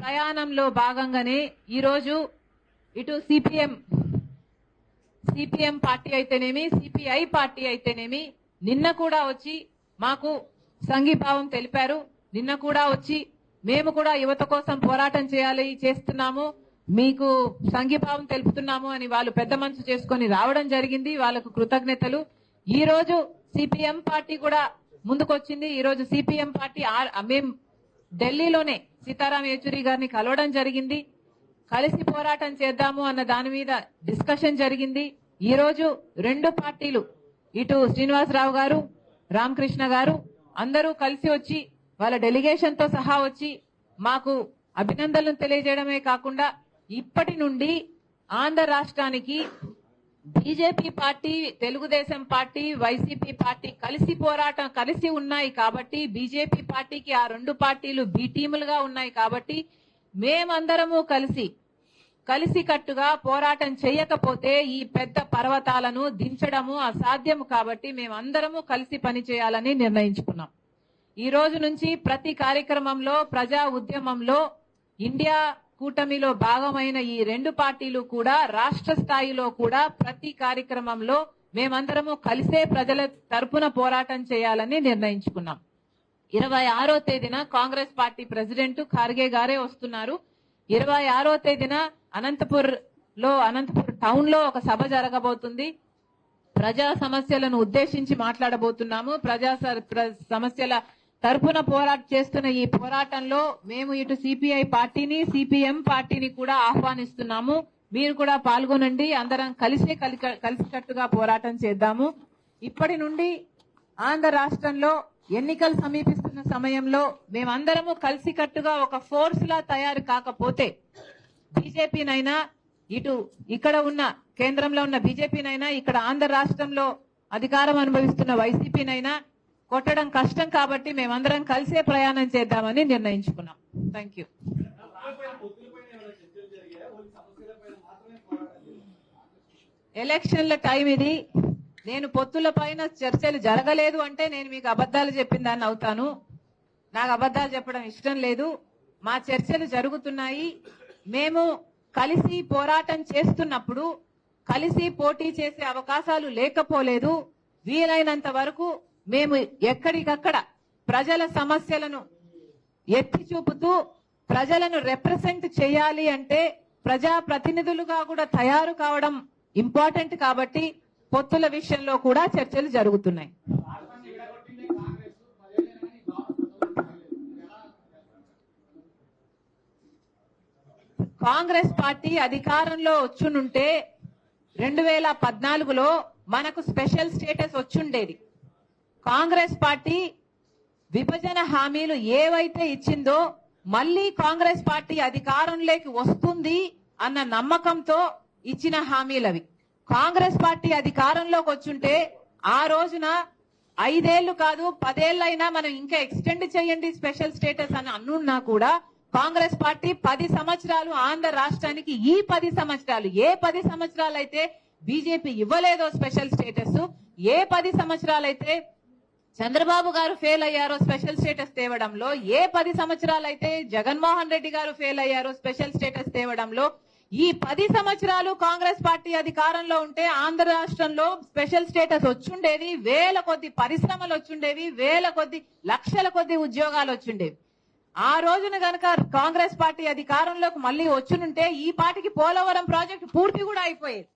ప్రయాణంలో భాగంగానే ఈరోజు ఇటు సిపిఎం సిపిఎం పార్టీ అయితేనేమి సిపిఐ పార్టీ అయితేనేమి నిన్న కూడా వచ్చి మాకు సంఘీభావం తెలిపారు. నిన్న కూడా వచ్చి మేము కూడా యువత కోసం పోరాటం చేయాలి చేస్తున్నాము. మీకు సంఘీభావం తెలుపుతున్నాము అని వాళ్ళు పెద్ద మనసు చేసుకొని రావడం జరిగింది. వాళ్ళకు కృతజ్ఞతలు. ఈ రోజు సిపిఎం పార్టీ కూడా ముందుకొచ్చింది. ఈ రోజు సిపిఎం పార్టీ మేము ఢిల్లీలోనే సీతారాం యేచూరి గారిని కలవడం జరిగింది. కలిసి పోరాటం చేద్దాము అన్న దాని మీద డిస్కషన్ జరిగింది. ఈ రోజు రెండు పార్టీలు ఇటు శ్రీనివాసరావు గారు రామకృష్ణ గారు అందరూ కలిసి వచ్చి వాళ్ళ డెలిగేషన్తో సహా వచ్చి మాకు అభినందనలు తెలియజేయడమే కాకుండా ఇప్పటి నుండి ఆంధ్ర రాష్ట్రానికి BJP party Telugu Desam party YCP party కలిసి పోరాటం కలిసి ఉన్నాయి కాబట్టి బీజేపీ పార్టీకి ఆ రెండు పార్టీలు బి టీములుగా ఉన్నాయి కాబట్టి మేమందరము కలిసి కలిసి కట్టుగా పోరాటం చేయకపోతే ఈ పెద్ద పర్వతాలను దించడము అసాధ్యం కాబట్టి మేమందరము కలిసి పనిచేయాలని నిర్ణయించుకున్నాం. ఈ రోజు నుంచి ప్రతి కార్యక్రమంలో ప్రజా ఉద్యమంలో ఇండియా కూటమిలో భాగమైన ఈ రెండు పార్టీలు కూడా రాష్ట్ర స్థాయిలో కూడా ప్రతి కార్యక్రమంలో మేమందరము కలిసే ప్రజల తరపున పోరాటం చేయాలని నిర్ణయించుకున్నాం. ఇరవై ఆరో తేదీన కాంగ్రెస్ పార్టీ ప్రెసిడెంట్ ఖార్గే గారే వస్తున్నారు. ఇరవై ఆరో తేదీన అనంతపూర్లో అనంతపూర్ టౌన్లో ఒక సభ జరగబోతుంది. ప్రజా సమస్యలను ఉద్దేశించి మాట్లాడబోతున్నాము. ప్రజా స- ప్ర- సమస్యల తరపున పోరాట చేస్తున్న ఈ పోరాటంలో మేము ఇటు సిపిఐ పార్టీని సిపిఎం పార్టీని కూడా ఆహ్వానిస్తున్నాము. మీరు కూడా పాల్గొనండి. అందరం కలిసే కలిక- కలిసికట్టుగా పోరాటం చేద్దాము. ఇప్పటి నుండి ఆంధ్ర రాష్ట్రంలో ఎన్నికలు సమీపిస్తున్న సమయంలో మేమందరము కలిసికట్టుగా ఒక ఫోర్స్ లా తయారు కాకపోతే బీజేపీనైనా ఇటు ఇక్కడ ఉన్న కేంద్రంలో ఉన్న బీజేపీనైనా ఇక్కడ ఆంధ్ర రాష్ట్రంలో అధికారం అనుభవిస్తున్న వైసీపీనైనా కొట్టడం కష్టం కాబట్టి మేమందరం కలిసే ప్రయాణం చేద్దామని నిర్ణయించుకున్నాం. థ్యాంక్ యూ ఎలక్షన్ల టైం ఇది. నేను పొత్తుల పైన చర్చలు జరగలేదు అంటే నేను మీకు అబద్ధాలు చెప్పిన దాన్ని అవుతాను. నాకు అబద్ధాలు చెప్పడం ఇష్టం లేదు. మా చర్చలు జరుగుతున్నాయి. మేము కలిసి పోరాటం చేస్తున్నప్పుడు కలిసి పోటీ చేసే అవకాశాలు లేకపోలేదు. వీలైనంత వరకు మేము ఎక్కడికక్కడ ప్రజల సమస్యలను ఎత్తి చూపుతూ ప్రజలను రిప్రజెంట్ చేయాలి అంటే ప్రజా ప్రతినిధులుగా కూడా తయారు కావడం ఇంపార్టెంట్ కాబట్టి పొత్తుల విషయంలో కూడా చర్చలు జరుగుతున్నాయి. కాంగ్రెస్ పార్టీ అధికారంలో వచ్చునుంటే రెండు వేల పద్నాలుగులో మనకు స్పెషల్ స్టేటస్ వచ్చుండేది. కాంగ్రెస్ పార్టీ విభజన హామీలు ఏవైతే ఇచ్చిందో మళ్ళీ కాంగ్రెస్ పార్టీ అధికారంలోకి వస్తుంది అన్న నమ్మకంతో ఇచ్చిన హామీలవి కాంగ్రెస్ పార్టీ అధికారంలోకి వచ్చుంటే ఆ రోజున ఐదేళ్ళు కాదు పదేళ్ళైనా మనం ఇంకా ఎక్స్టెండ్ చేయండి స్పెషల్ స్టేటస్ అని అనున్నా కూడా కాంగ్రెస్ పార్టీ పది సంవత్సరాలు ఆంధ్ర రాష్ట్రానికి ఈ పది సంవత్సరాలు ఏ పది సంవత్సరాలు అయితే బీజేపీ ఇవ్వలేదో స్పెషల్ స్టేటస్ ఏ పది సంవత్సరాలైతే చంద్రబాబు గారు ఫెయిల్ అయ్యారో స్పెషల్ స్టేటస్ తేవడంలో ఏ పది సంవత్సరాలైతే జగన్మోహన్ రెడ్డి గారు ఫెయిల్ అయ్యారో స్పెషల్ స్టేటస్ తేవడంలో ఈ పది సంవత్సరాలు కాంగ్రెస్ పార్టీ అధికారంలో ఉంటే ఆంధ్ర రాష్ట్రంలో స్పెషల్ స్టేటస్ వచ్చుండేది వేల కొద్ది పరిశ్రమలు వచ్చుండేవి వేల కొద్ది లక్షల కొద్ది ఉద్యోగాలు వచ్చుండేవి. ఆ రోజున గనక కాంగ్రెస్ పార్టీ అధికారంలోకి మళ్ళీ వచ్చునుంటే ఈ పాటికి పోలవరం ప్రాజెక్టు పూర్తి కూడా అయిపోయేది.